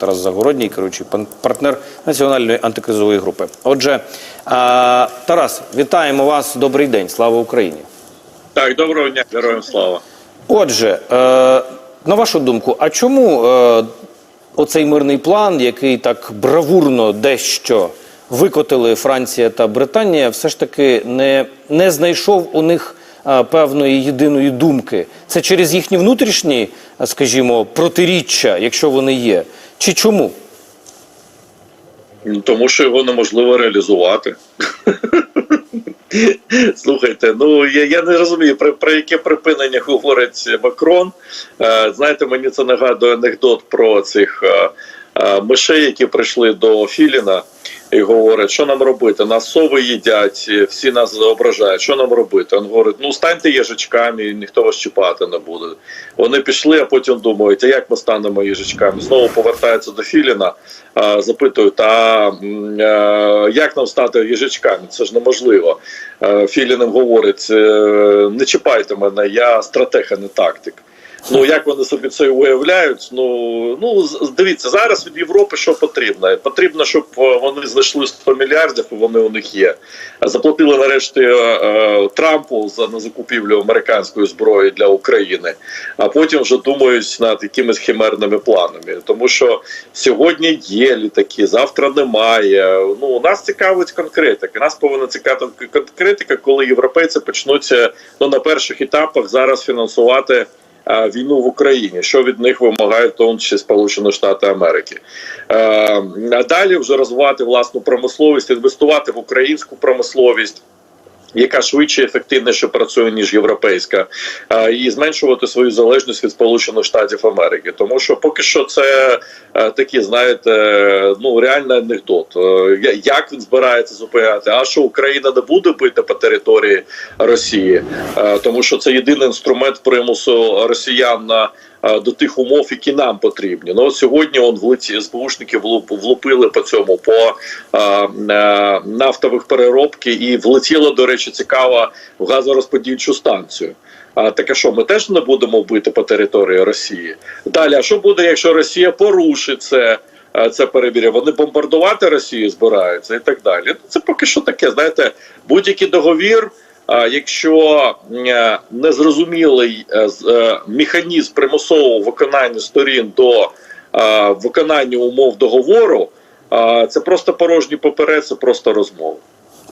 Тарас Загородній, керуючий партнер національної антикризової групи. Отже, Тарас, вітаємо вас. Добрий день. Слава Україні. Так, доброго дня, героям слава. Отже, е, на вашу думку, а чому е, оцей мирний план, який так бравурно дещо викотили Франція та Британія, все ж таки не, не знайшов у них е, певної єдиної думки? Це через їхні внутрішні, скажімо, протиріччя, якщо вони є, чи чому? Ну, Тому що його неможливо реалізувати. Слухайте, ну я, я не розумію, про, про яке припинення говорить Макрон. Е, знаєте, мені це нагадує анекдот про цих е, е, мишей, які прийшли до Філіна і говорять, що нам робити? Нас сови їдять, всі нас ображають. Що нам робити? Він говорить: ну станьте їжачками, і ніхто вас чіпати не буде. Вони пішли, а потім думають, а як ми станемо їжачками? Знову повертаються до Філіна, а, запитують, а як нам стати їжачками? Це ж неможливо. Е, Філін говорить: е, не чіпайте мене, я стратег, а не тактик. Ну як вони собі це уявляють? Ну ну дивіться, зараз від Європи що потрібно? Потрібно, щоб е, вони знайшли 100 мільярдів, і вони у них є. Заплатили нарешті е, е, Трампу за на закупівлю американської зброї для України, а потім вже думають над якимись химерними планами. Тому що сьогодні є літаки, завтра немає. Ну нас цікавить конкретика. Нас повинна цікавити конкретика, коли європейці почнуть е, ну на перших етапах зараз фінансувати війну в Україні, що від них вимагає в тому числі Сполучені Штати Америки. А далі вже розвивати власну промисловість, інвестувати в українську промисловість. Яка швидше ефективніше працює ніж європейська, і зменшувати свою залежність від Сполучених Штатів Америки, тому що поки що це е, такі, знаєте, ну реальний анекдот. Е, Як він збирається зупиняти? А що Україна не буде бити по території Росії, Е, тому що це єдиний інструмент примусу росіян на до тих умов, які нам потрібні. Ну сьогодні он влеті СБУшники влуп- влупили по цьому по е, е, нафтових переробки і влетіло, до речі, цікаво в газорозподільчу станцію. А так а що ми теж не будемо бити по території Росії? Далі, а що буде, якщо Росія порушить це? е, Це перебір'я, вони бомбардувати Росію збираються і так далі. Ну, Це поки що таке. Знаєте, будь-який договір, а, якщо е, незрозумілий е, е, механізм примусового виконання сторін до виконання умов договору, це просто порожні папери, це просто розмови.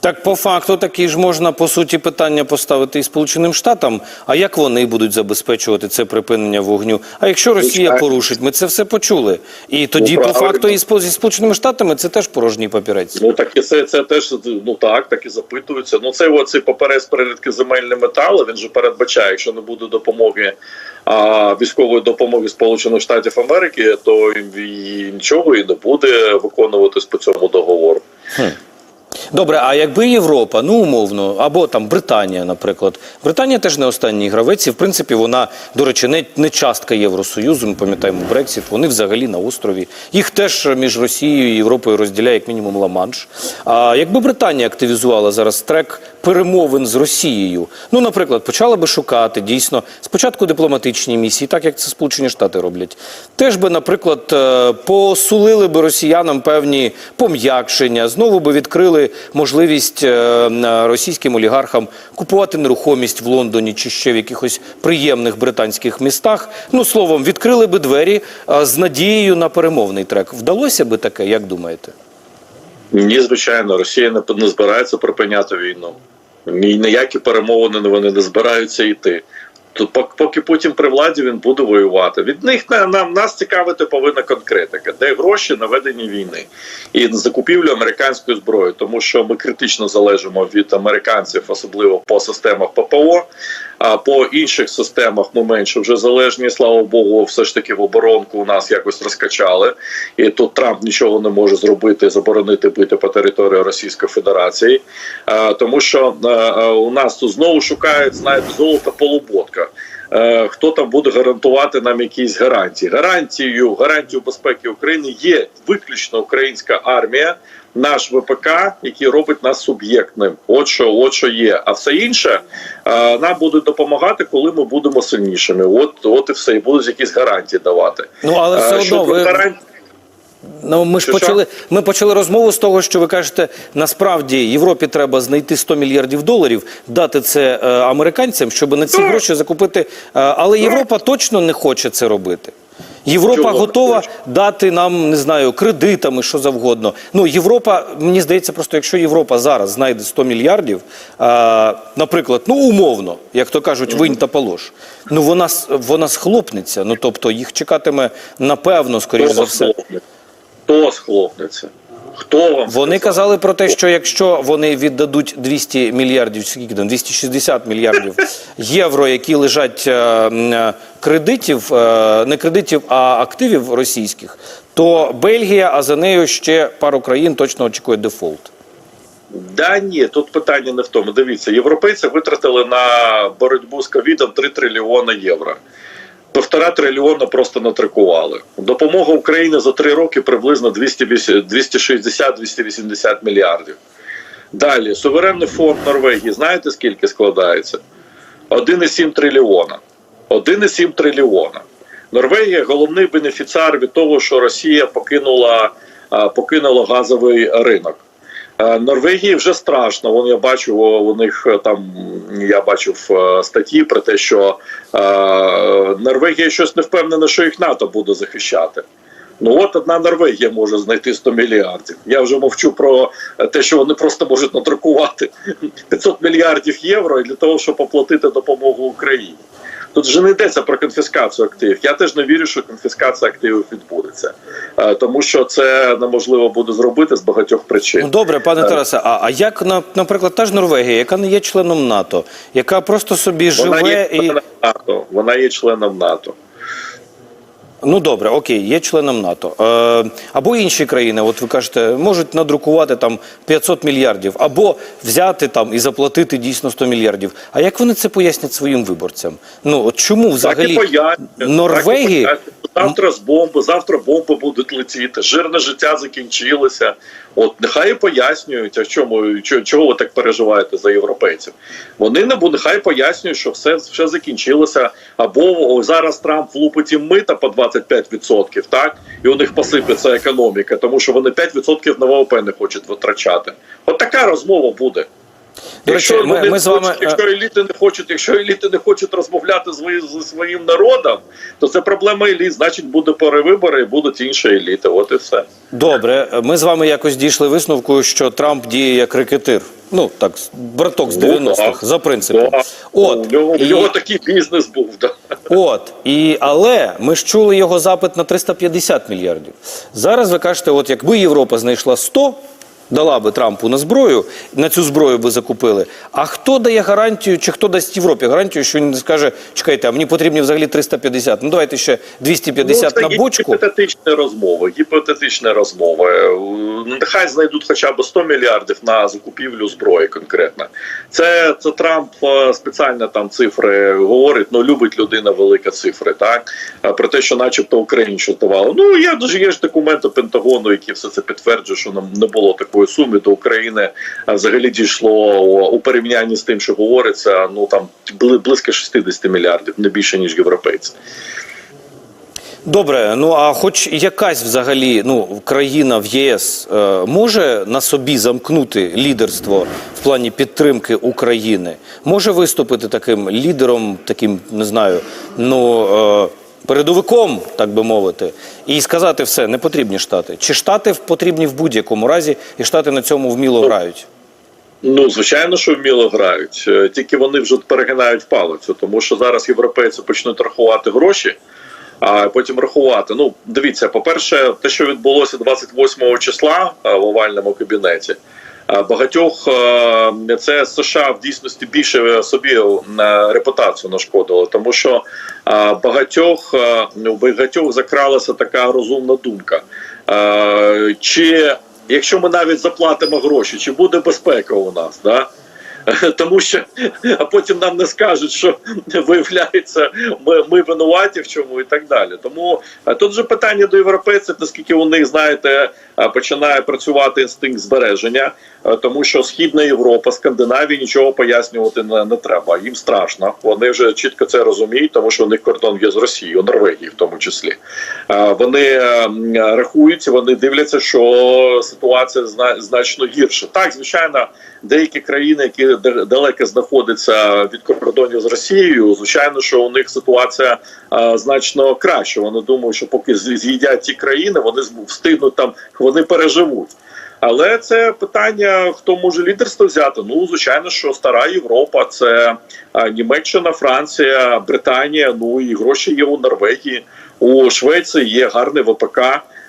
Так, по факту, такі ж можна по суті питання поставити і Сполученим Штатам. А як вони будуть забезпечувати це припинення вогню? А якщо Росія порушить, ми це все почули. І тоді, Ну, по факту, і зі Сполученими Штатами це теж порожній папірець. Ну так і це, це теж ну так, так і запитується. Ну це оцей паперець перерядки земельні метали. Він же передбачає, якщо не буде допомоги а, військової допомоги Сполучених Штатів Америки, то і, нічого і не буде виконуватись по цьому договору. Добре, а якби Європа, ну умовно, або там Британія, наприклад, Британія теж не останній гравець, і в принципі вона, до речі, не, не частка Євросоюзу. Ми пам'ятаємо Брексіт. Вони взагалі на острові. Їх теж між Росією і Європою розділяє як мінімум Ла-Манш. А якби Британія активізувала зараз трек перемовин з Росією, ну, наприклад, почала би шукати дійсно спочатку дипломатичні місії, так як це Сполучені Штати роблять, теж би, наприклад, е, посулили би росіянам певні пом'якшення, знову би відкрили можливість е, російським олігархам купувати нерухомість в Лондоні чи ще в якихось приємних британських містах. Ну словом, відкрили би двері е, з надією на перемовний трек. Вдалося би таке, як думаєте? Ні, звичайно, Росія не, не збирається припиняти війну. Ні, ніякі перемовини вони не збираються йти. Тут поки Путін при владі він буде воювати. Від них на- нам нас цікавити повинна конкретика, де гроші на ведення війни і закупівлю американської зброї, тому що ми критично залежимо від американців, особливо по системах ППО. А по інших системах ми менше вже залежні. Слава Богу, все ж таки в оборонку у нас якось розкачали. І тут Трамп нічого не може зробити, заборонити бити по території Російської Федерації, А, тому що е, у нас тут знову шукають знаєте, золото полуботка. Е, Хто там буде гарантувати нам якісь гарантії? Гарантією гарантією безпеки України є виключно українська армія, наш ВПК, який робить нас суб'єктним. От що, от що є. А все інше е, нам будуть допомагати, коли ми будемо сильнішими. От, от і все, і будуть якісь гарантії давати. Ну але все Е, одно щодо ви. гарантій- Ну, ми ж Що, почали, ми почали розмову з того, що ви кажете, насправді Європі треба знайти 100 мільярдів доларів, дати це е, американцям, щоб на ці гроші закупити. е, але Європа точно не хоче це робити. Європа Чого готова дати нам, не знаю, кредитами, що завгодно. Ну, Європа, мені здається, просто якщо Європа зараз знайде 100 мільярдів, а, наприклад, ну умовно, як то кажуть, винь та полож, ну вона, вона схлопнеться. Ну тобто їх чекатиме напевно, скоріш за все. Хто схлопнеться? Хто вам Вони казали про те, що якщо вони віддадуть 200 мільярдів, скільки там 260 мільярдів євро, які лежать е, е, кредитів, е, не кредитів, а активів російських, то Бельгія, а за нею ще пару країн точно очікує дефолт. Да ні, тут питання не в тому. Дивіться, європейці витратили на боротьбу з ковідом 3 трильйони євро. Півтора трильйона просто натрикували. Допомога Україні за три роки приблизно 260-280 мільярдів. Далі, суверенний фонд Норвегії, знаєте скільки складається? 1,7 трильйона. 1,7 трильйона. Норвегія головний бенефіціар від того, що Росія покинула, покинула газовий ринок. Е, Норвегії вже страшно. Вон я бачу у них е, там. Я бачив е, статті про те, що Норвегія щось не впевнена, що їх НАТО буде захищати. Ну от одна Норвегія може знайти 100 мільярдів. Я вже мовчу про те, що вони просто можуть надрукувати 500 мільярдів євро для того, щоб оплатити допомогу Україні. Тут вже не йдеться про конфіскацію активів. Я теж не вірю, що конфіскація активів відбудеться, Е, тому що це неможливо буде зробити з багатьох причин. Ну добре, пане Тарасе, а, а як на- наприклад, та ж Норвегія, яка не є членом НАТО, яка просто собі Вона живе є і НАТО. Вона є членом НАТО. Ну добре, окей, є членом НАТО. Е, або інші країни, от ви кажете, можуть надрукувати там 500 мільярдів, або взяти там і заплатити дійсно 100 мільярдів. А як вони це пояснять своїм виборцям? Ну от чому Так і взагалі Норвегії так і завтра з бомби, завтра бомби будуть летіти. Жирне життя закінчилося. От нехай пояснюють, а чому чого, ви так переживаєте за європейців? Вони не будуть, нехай пояснюють, що все, все закінчилося. Або зараз Трамп влупить їм мита по 25%, так і у них посипеться економіка, тому що вони 5% на ВВП не хочуть витрачати. От така розмова буде. До речі, Якщо, ми- ми з вами, хочуть, якщо еліти не хочуть, якщо еліти не хочуть розмовляти з своїм народом, то це проблема еліт. Значить, буде перевибори і будуть інші еліти. От і все. добре? Ми з вами якось дійшли висновку, що Трамп діє як рекетир. Ну так, браток з Ну, 90-х, так. за принципом. Да. От у нього, у і- нього такий бізнес був. Да. От і але ми ж чули його запит на 350 мільярдів. Зараз ви кажете, от якби Європа знайшла 100, дала би Трампу на зброю, на цю зброю би закупили. А хто дає гарантію, чи хто дасть Європі гарантію, що він скаже, чекайте, а мені потрібні взагалі 350, ну давайте ще 250 Ну, це на бочку. Гіпотетичні розмови. Гіпотетичні розмови. Ну, Нехай знайдуть хоча б 100 мільярдів на закупівлю зброї конкретно. Це, це Трамп е, спеціально там цифри говорить. Ну любить людина велика цифри, так А про те, що, начебто, Україні щось. Ну є дуже є ж документи Пентагону, які все це підтверджують, що нам не було такої суми до України. Взагалі дійшло у порівнянні з тим, що говориться. Ну там близько 60 мільярдів, не більше ніж європейці. Добре, ну а хоч якась взагалі ну країна в ЄС е, може на собі замкнути лідерство в плані підтримки України, може виступити таким лідером, таким не знаю, ну е, передовиком, так би мовити, і сказати все, не потрібні штати. Чи штати потрібні в будь-якому разі, і штати на цьому вміло грають? Ну, звичайно, що вміло грають. Е, Тільки вони вже перегинають палицю, тому що зараз європейці почнуть рахувати гроші, а потім рахувати. Ну, дивіться, по-перше, те, що відбулося 28 числа е, в овальному кабінеті. Е, Багатьох е, це США в дійсності більше собі на репутацію нашкодило, тому що е, багатьох е, у багатьох закралася така розумна думка. Е, Чи якщо ми навіть заплатимо гроші, чи буде безпека у нас? Да? тому що а потім нам не скажуть, що виявляється, ми, ми винуваті в чому і так далі. Тому тут же питання до європейців, наскільки у них знаєте, починає працювати інстинкт збереження, тому що Східна Європа, Скандинавія нічого пояснювати не, не треба. Їм страшно. Вони вже чітко це розуміють, тому що у них кордон є з Росією, Норвегії в тому числі. Вони ем, рахуються, вони дивляться, що ситуація зна- значно гірша. Так, звичайно, деякі країни, які д- далеко знаходяться від кордонів з Росією, звичайно, що у них ситуація а, значно краща. Вони думають, що поки з'їдять ті країни, вони встигнуть там, вони переживуть. Але це питання, хто може лідерство взяти. Ну, звичайно, що стара Європа, це Німеччина, Франція, Британія. Ну і гроші є у Норвегії. У Швеції є гарний ВПК,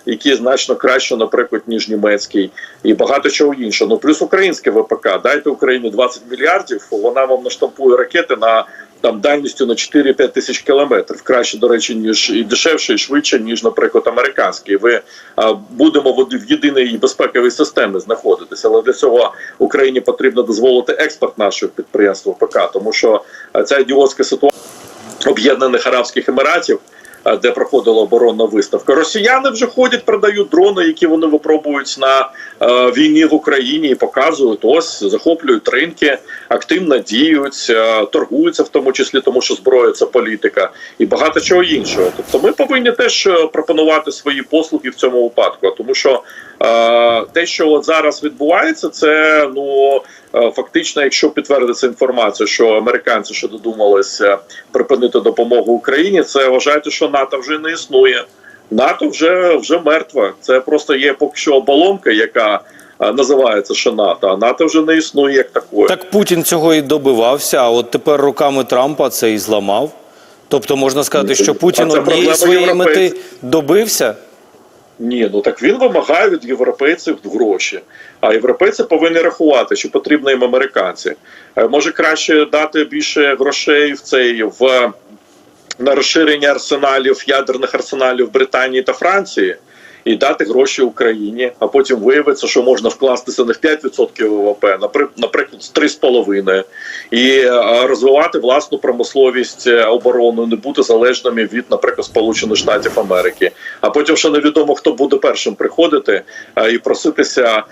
який значно краще, наприклад, ніж німецький, і багато чого іншого. Ну плюс українське ВПК. Дайте Україні 20 мільярдів, вона вам наштампує ракети на там дальністю на 4-5 тисяч кілометрів. Краще, до речі, ніж і дешевше, і швидше, ніж, наприклад, американський. Ви а, будемо в, в єдиній безпековій системі знаходитися. Але для цього Україні потрібно дозволити експорт нашого підприємства ВПК, тому що а, ця ідіотська ситуація Об'єднаних Арабських Еміратів. Е, Де проходила оборонна виставка, росіяни вже ходять, продають дрони, які вони випробують на е, війні в Україні, і показують ось захоплюють ринки, активно діють, е, торгуються, в тому числі тому, що зброя це політика, і багато чого іншого. Тобто, ми повинні теж пропонувати свої послуги в цьому випадку, тому що те, що от зараз відбувається, це ну е, фактично, якщо підтвердиться інформація, що американці ще додумалися припинити допомогу Україні, це вважайте, що НАТО вже не існує. НАТО вже вже мертва. Це просто є поки що оболонка, яка е, називається ще НАТО. А НАТО вже не існує як такої. Так Путін цього і добивався, а от тепер руками Трампа це і зламав. Тобто можна сказати, що Путін однієї своєї мети добився. Ні, ну так він вимагає від європейців гроші. А європейці повинні рахувати, що потрібно їм американці. Е, Може краще дати більше грошей в цей в на розширення арсеналів ядерних арсеналів Британії та Франції. І дати гроші Україні, а потім виявиться, що можна вкластися не в 5% ВВП, напри- наприклад, з 3,5%, і е, розвивати власну промисловість е, оборону, не бути залежними від, наприклад, Сполучених Штатів Америки. А потім ще невідомо, хто буде першим приходити е, і проситися,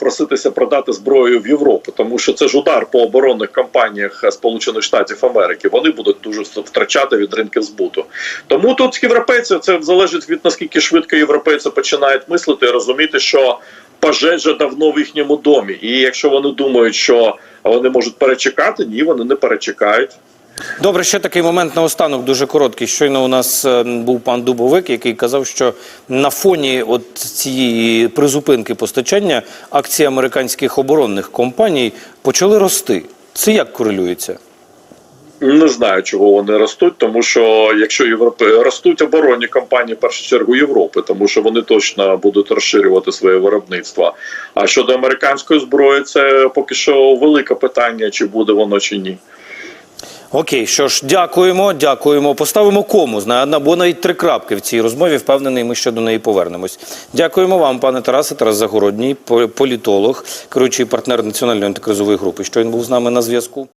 проситися продати зброю в Європу, тому що це ж удар по оборонних компаніях Сполучених Штатів Америки. Вони будуть дуже втрачати від ринків збуту. Тому тут європейці це залежить від наскільки швидко європейці починають мислити і розуміти, що пожежа давно в їхньому домі. І якщо вони думають, що вони можуть перечекати, ні, вони не перечекають. Добре, ще такий момент наостанок, дуже короткий. Щойно у нас е, був пан Дубовик, який казав, що на фоні от цієї призупинки постачання акції американських оборонних компаній почали рости. Це як корелюється? Не знаю, чого вони ростуть, тому що якщо Європи ростуть оборонні компанії, в першу чергу Європи, тому що вони точно будуть розширювати своє виробництво. А щодо американської зброї, це поки що велике питання, чи буде воно чи ні. Окей, що ж, дякуємо, дякуємо. Поставимо кому, знає, або навіть три крапки в цій розмові. Впевнений, ми ще до неї повернемось. Дякуємо вам, пане Тарасе, Тарас Загородній, по- політолог, керуючий партнер національної антикризової групи. Що він був з нами на зв'язку.